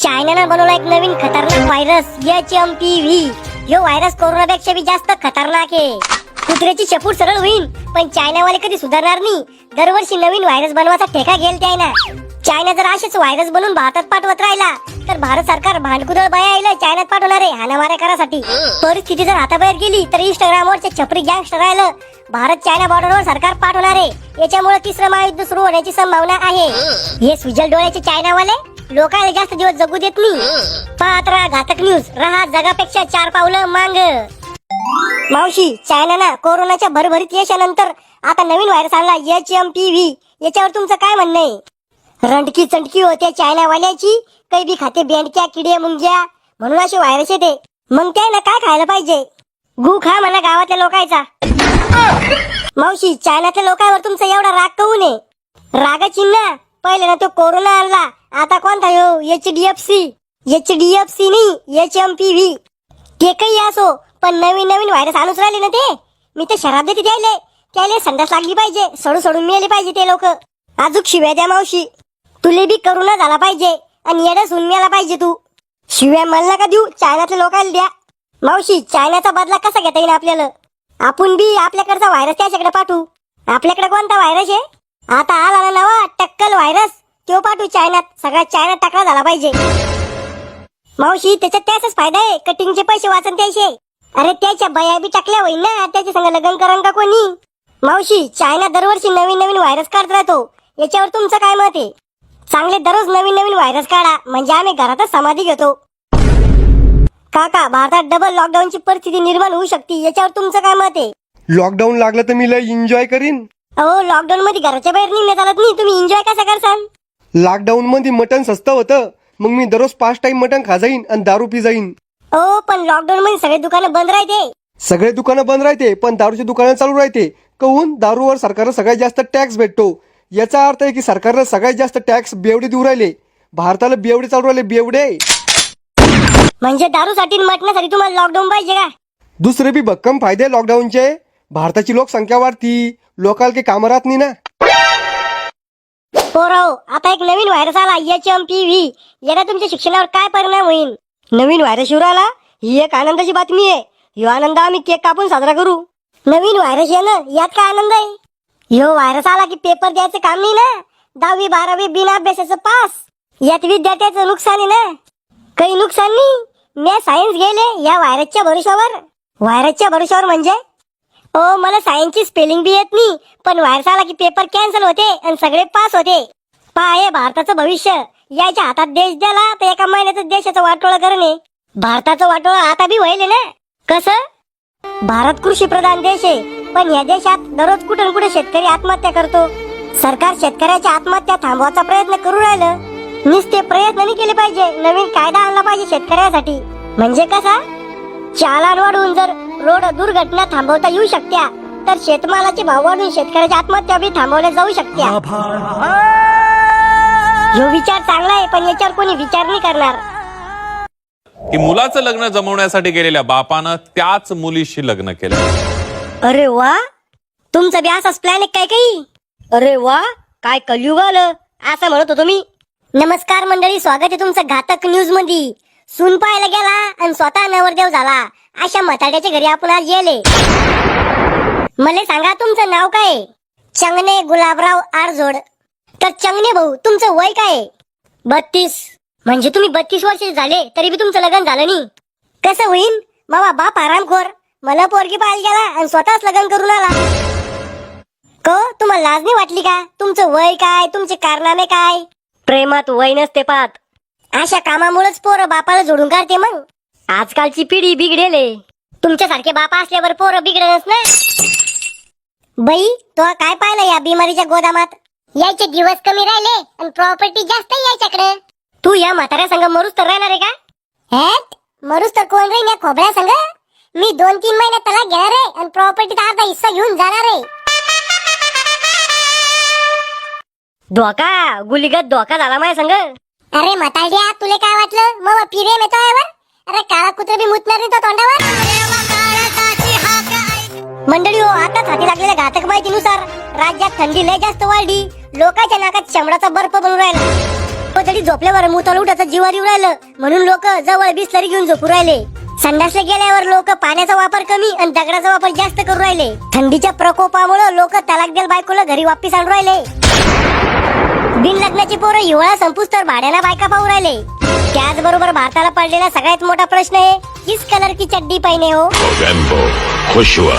चायनानं बनवला एक नवीन खतरनाक virus H M P V ह्यो व्हायरस कोरोनापेक्षा बी जास्त खतरनाक आहे. कुत्र्याची चपूट सरळ होईल पण चायनावाले कधी सुधारणार नाही. दरवर्षी नवीन व्हायरस बनवायचा ठेका घेईल ना चायना जर असेच व्हायरस बनवून भारतात पाठवत राहिला तर भारत सरकार भांडकुदळ बाया आईला चायनात पाठवणार आहे हाणामाऱ्या करासाठी. परिस्थिती जर हाताबाहेर गेली तर इंस्टाग्रामवरचे छपरी गँगस्टर राहिलं. भारत चायना बॉर्डरवर सरकार पाठवणार आहे. याच्यामुळे तिसरं महायुद्ध सुरू होण्याची संभावना आहे. हे सुजल डोळ्याचे चायनावाले? लोकांना जास्त दिवस जगू देत नाही. पात्रा घातक न्यूज राहा जगापेक्षा चार पावलं मांग. मावशी चायनाना कोरोनाच्या भरभरीत यशानंतर आता नवीन व्हायरस आला एच एम पी व्ही याच्यावर तुमचं काय म्हणणं आहे? रंडकी चंडकी होते चायनावाल्याची. काही बी खाते बेंडक्या किडे मुंग्या. म्हणून असे व्हायरस येते. मग काय ना काय खायला पाहिजे? गु खा म्हणा गावातल्या लोकांचा. मावशी चायनातल्या लोकांवर तुमचा एवढा राग कहू नये रागाची ना पहिले ना तो कोरोना आणला. आता कोणता हो? H D F C H D F C नाही एच एम पी व्ही ते काही असो पण नवीन नवीन व्हायरस आणूच राहिले ना ते. मी तर शराब देते द्यायले त्याले संडास लागली पाहिजे सडू सोडून मेले पाहिजे ते लोक. आजूक शिव्या द्या मावशी. तुले बी करुणा झाला पाहिजे आणि येडस होऊन मिळाला पाहिजे तू. शिव्या मला का देऊ? चायनातल्या लोकांना द्या. मावशी चायनाचा बदला कसा घेता येईल आपल्याला? आपण बी आपल्याकडचा व्हायरस त्याच्याकडे पाठवू. आपल्याकडे कोणता व्हायरस आहे? आता आला ना नवा टक्कल व्हायरस तो पाठवू चायनात सगळा चायनात टाकला झाला पाहिजे. मावशी त्याच्यात त्याचाच फायदा आहे कटिंगचे पैसे वाचन त्याचे. अरे त्याच्या बया बी टाकल्या होईल ना त्याच्या संग लग्न करण का कोणी? मावशी चायना दरवर्षी नवीन नवीन व्हायरस काढत राहतो. याच्यावर तुमचं काय मत आहे? चांगले दररोज नवीन नवीन व्हायरस काढा म्हणजे आम्ही घरातच समाधी घेतो. काका भारतात डबल लॉकडाऊनची परिस्थिती निर्माण होऊ शकते याच्यावर तुमचं काय मत आहे? लॉकडाऊन लागलं तर मी लय एन्जॉय करीन. अहो लॉकडाऊन मध्ये घराच्या बाहेर निघण्यात चालत नाही तुम्ही एन्जॉय कसा करसान? लॉकडाऊन मध्ये मटन सस्तं होतं. मग मी दररोज पाच टाइम मटन खा जाईन आणि दारू पी जाईन. हो पण लॉकडाऊन मध्ये सगळे दुकानं बंद राहते. सगळे दुकानं बंद राहते पण दारूची दुकानं चालू राहते. कहून? दारूवर सरकारनं सगळ्यात जास्त टॅक्स भेटतो. याचा अर्थ आहे की सरकारनं सगळ्यात जास्त टॅक्स बेवडे देऊ राहिले. भारताला बेवडे चालू राहिले बेवडे म्हणजे दारूसाठी आणि मटणासाठी तुम्हाला लॉकडाऊन पाहिजे का? दुसरे बी भक्कम फायदे लॉकडाऊनचे भारताची लोकसंख्या वाढती. लोकांना काही कामं राहत नाही ना. पोराओ आता एक नवीन व्हायरस आला एच एम पी व्ही याला तुमच्या शिक्षणावर काय परिणाम होईल? नवीन व्हायरस येऊन आला ही एक आनंदाची बातमी आहे. ह्यो आनंद आम्ही केक कापून साजरा करू. नवीन व्हायरस येणं यात काय आनंद आहे? ह्यो व्हायरस आला की पेपर द्यायचं काम नाही ना? दहावी बारावी बिना अभ्यासाचं पास यात विद्यार्थ्याचं नुकसान आहे ना? काही नुकसान नाही. मी सायन्स गेले या व्हायरसच्या भरोशावर व्हायरसच्या भरोशावर म्हणजे? ओ मला सायन्सची स्पेलिंग बी येत नाही. पण व्हायरस आला की पेपर कॅन्सल होते आणि सगळे पास होते. पहा हे भारताचं भविष्य. याच्या हातात देश द्याला तर एका महिन्याचं देशाचं वाटोळं करणे. भारताचं वाटोळं आता बी व्हायले ना. कसं? भारत कृषी प्रधान देश आहे. पण या देशात दररोज कुठे कुठे शेतकरी आत्महत्या करतो. सरकार शेतकऱ्याच्या आत्महत्या थांबवायचा प्रयत्न करू राहिलं. नुसते प्रयत्न नाही केले पाहिजे. नवीन कायदा आणला पाहिजे शेतकऱ्यासाठी. म्हणजे कसा? चालान वाढवून जर रोड दुर्घटना थांबवता येऊ शकत्या. तर शेतमालाचे भाव वाढून शेतकऱ्याच्या आत्महत्या बी थांबवल्या जाऊ शकत्या. जो विचार चांगला आहे पण याच्यावर कोणी विचार नाही करणार. की मुलाचं लग्न जमवण्यासाठी गेलेल्या बापानं त्याच मुलीशी लग्न केलं. अरे वा तुमचा बी असाच प्लॅन आहे काय काही? अरे वा काय कलयुग आलं असं म्हणत होतो मी. नमस्कार मंडळी स्वागत आहे तुमचं घातक न्यूजमध्ये सून पाहायला गेला आणि स्वतः नवरदेव झाला. अशा मताड्याच्या घरी आपण आज येले मला सांगा तुमचं नाव काय? चंगने गुलाबराव आरजोड. तर चंगने भाऊ तुमचं वय काय? बत्तीस. म्हणजे तुम्ही बत्तीस वर्ष झाले तरी बी तुमचं लग्न झालं नाही. कसं होईन? बाबा बाप आरामखोर. मला पोरगी पाहायला गेला आणि स्वतःच लग्न करून आला. क तुम्हाला लाज नाही वाटली का? तुमचं वय काय? तुमचे कारनामे काय? प्रेमात वय नसते पाहत. अशा कामामुळेच पोरं बापाला जोडून काढते मग. आजकालची पिढी बिघडेले. तुमच्यासारखे बापा असल्यावर पोरं बिघडणच ना बाई तो काय पाहिलं या बिमारीच्या गोदामात? यायचे दिवस कमी राहिले आणि प्रॉपर्टी जास्त आहे याच्याकडे. तू या म्हाताऱ्या संग मरूस तर राहणार आहे का? मरूस तर कोण राहील या खोबऱ्या संग मी दोन तीन महिन्यात त्याला घेणार आहे आणि प्रॉपर्टीचा अर्धा हिस्सा घेऊन जाणार आहे. धोका? गुलीगत धोका झाला माझ्या संग अरे म्हातारड्या तुले काय वाटलं? मग पिरे येतो यावर? अरे काळा कुत्र बी मुतणार नाही तो तोंडावर? मंडळी हो आता हाती लागलेल्या घातक माहितीनुसार राज्यात थंडी लय जास्त वाढली. लोकांच्या नाकात शमडाचा बर्फ बनून राहिला. तो तरी झोपल्यावर मुताल उठाचा जीवार राहिलं म्हणून लोक जवळ बिस्लरी घेऊन झोपू राहिले. संडासला गेल्यावर लोक पाण्याचा वापर कमी आणि दगडाचा वापर जास्त करू राहिले. थंडीच्या प्रकोपामुळे लोक तलाक देल बायकोला घरी वापिस आणून राहिले. बिन लग्नाची पोरं हिवाळा संपूस तर भाड्याला बायका पाहू राहिले. त्याचबरोबर भारताला पडलेला सगळ्यात मोठा प्रश्न आहे किस कलर की चड्डी पहिने हो? खुश हुआ।